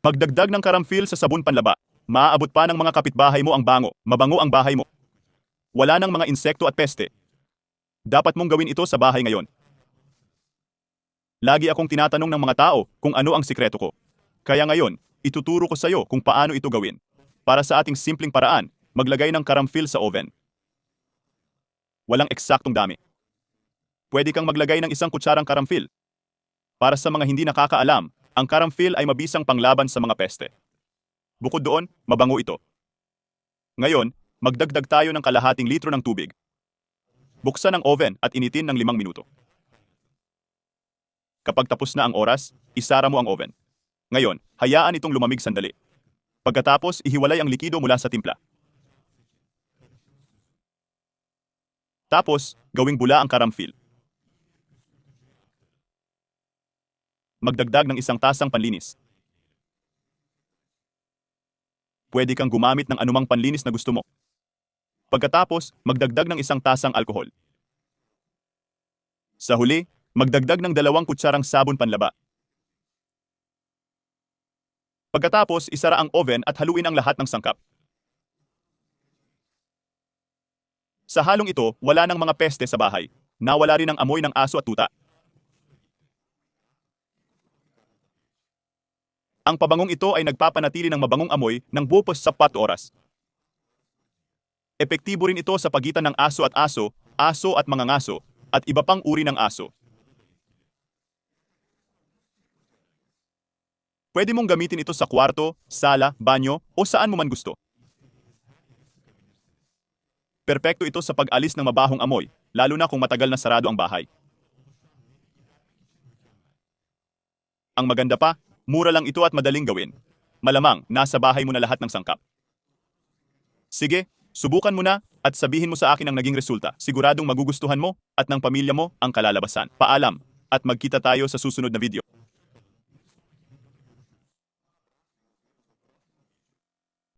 Pagdagdag ng karamfil sa sabon panlaba, maaabot pa ng mga kapitbahay mo ang bango, mabango ang bahay mo. Wala ng mga insekto at peste. Dapat mong gawin ito sa bahay ngayon. Lagi akong tinatanong ng mga tao kung ano ang sikreto ko. Kaya ngayon, ituturo ko sa iyo kung paano ito gawin. Para sa ating simpleng paraan, maglagay ng karamfil sa oven. Walang eksaktong dami. Pwede kang maglagay ng isang kutsarang karamfil. Para sa mga hindi nakakaalam, ang karamfil ay mabisang panglaban sa mga peste. Bukod doon, mabango ito. Ngayon, magdagdag tayo ng kalahating litro ng tubig. Buksan ang oven at initin ng limang minuto. Kapag tapos na ang oras, isara mo ang oven. Ngayon, hayaan itong lumamig sandali. Pagkatapos, ihiwalay ang likido mula sa timpla. Tapos, gawing bula ang karamfil. Magdagdag ng isang tasang panlinis. Pwede kang gumamit ng anumang panlinis na gusto mo. Pagkatapos, magdagdag ng isang tasang alkohol. Sa huli, magdagdag ng dalawang kutsarang sabon panlaba. Pagkatapos, isara ang oven at haluin ang lahat ng sangkap. Sa halong ito, wala ng mga peste sa bahay. Nawala rin ang amoy ng aso at tuta. Ang pabangong ito ay nagpapanatili ng mabangong amoy ng bupos sa 4 oras. Epektibo rin ito sa pagitan ng aso at aso, aso at mga ngaso, at iba pang uri ng aso. Pwede mong gamitin ito sa kwarto, sala, banyo, o saan mo man gusto. Perpekto ito sa pag-alis ng mabahong amoy, lalo na kung matagal na sarado ang bahay. Ang maganda pa, mura lang ito at madaling gawin. Malamang, nasa bahay mo na lahat ng sangkap. Sige, subukan mo na at sabihin mo sa akin ang naging resulta. Siguradong magugustuhan mo at ng pamilya mo ang kalalabasan. Paalam at magkita tayo sa susunod na video.